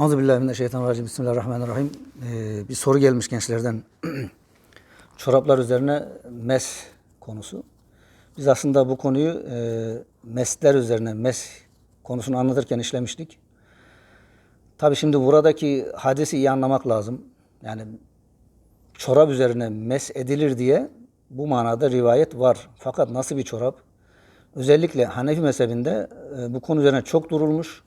Euzubillahimineşşeytanirracim. Bismillahirrahmanirrahim. Ee, bir soru gelmiş gençlerden. Çoraplar üzerine mes konusu. Biz aslında bu konuyu e, mesler üzerine, mes konusunu anlatırken işlemiştik. Tabi şimdi buradaki hadisi iyi anlamak lazım. Yani çorap üzerine mes edilir diye bu manada rivayet var. Fakat nasıl bir çorap? Özellikle Hanefi mezhebinde e, bu konu üzerine çok durulmuş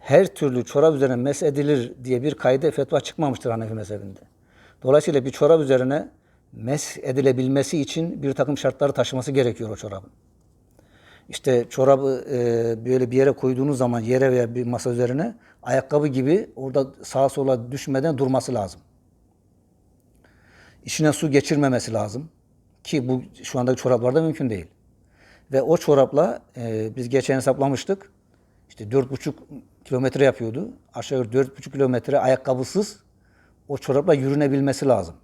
her türlü çorap üzerine mes edilir diye bir kayda fetva çıkmamıştır Hanefi mezhebinde. Dolayısıyla bir çorap üzerine mes edilebilmesi için bir takım şartları taşıması gerekiyor o çorabın. İşte çorabı e, böyle bir yere koyduğunuz zaman yere veya bir masa üzerine ayakkabı gibi orada sağa sola düşmeden durması lazım. İçine su geçirmemesi lazım. Ki bu şu andaki çoraplarda mümkün değil. Ve o çorapla e, biz geçen hesaplamıştık. İşte 4,5 kilometre yapıyordu. Aşağı yukarı 4,5 kilometre ayakkabısız o çorapla yürünebilmesi lazım.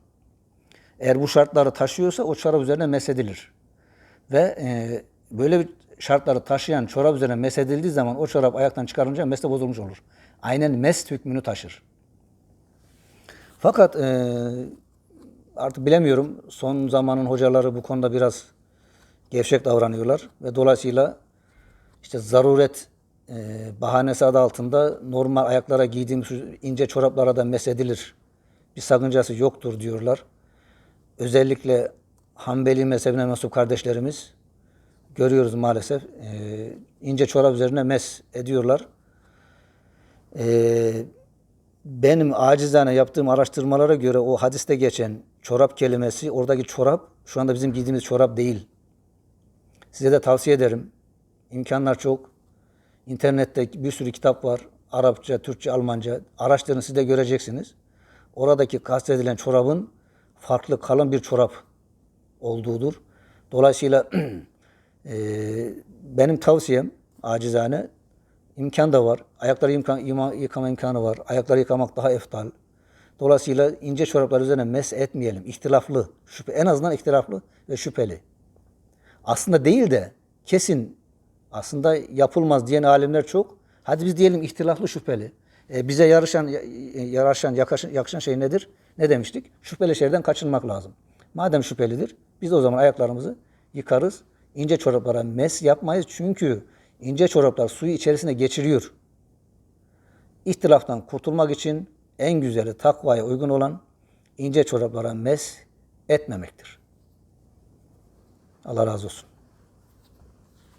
Eğer bu şartları taşıyorsa o çorap üzerine mesedilir. Ve e, böyle bir şartları taşıyan çorap üzerine mesedildiği zaman o çorap ayaktan çıkarınca mesle bozulmuş olur. Aynen mes hükmünü taşır. Fakat e, artık bilemiyorum son zamanın hocaları bu konuda biraz gevşek davranıyorlar ve dolayısıyla işte zaruret e, bahanesi adı altında normal ayaklara giydiğimiz ince çoraplara da mesedilir. Bir sakıncası yoktur diyorlar. Özellikle Hanbeli mezhebine mensup kardeşlerimiz görüyoruz maalesef. E, ince çorap üzerine mes ediyorlar. E, benim acizane yaptığım araştırmalara göre o hadiste geçen çorap kelimesi, oradaki çorap şu anda bizim giydiğimiz çorap değil. Size de tavsiye ederim. İmkanlar çok. İnternette bir sürü kitap var. Arapça, Türkçe, Almanca. Araştırın siz de göreceksiniz. Oradaki kastedilen çorabın farklı kalın bir çorap olduğudur. Dolayısıyla e, benim tavsiyem acizane imkan da var. Ayakları imkan, ima, yıkama imkanı var. Ayakları yıkamak daha eftal. Dolayısıyla ince çoraplar üzerine mes etmeyelim. İhtilaflı, şüphe, en azından ihtilaflı ve şüpheli. Aslında değil de kesin aslında yapılmaz diyen alimler çok. Hadi biz diyelim ihtilaflı şüpheli. E, bize yarışan, yaraşan, yakışan, yakışan şey nedir? Ne demiştik? Şüpheli şeylerden kaçınmak lazım. Madem şüphelidir, biz de o zaman ayaklarımızı yıkarız. İnce çoraplara mes yapmayız. Çünkü ince çoraplar suyu içerisine geçiriyor. İhtilaftan kurtulmak için en güzeli takvaya uygun olan ince çoraplara mes etmemektir. Allah razı olsun.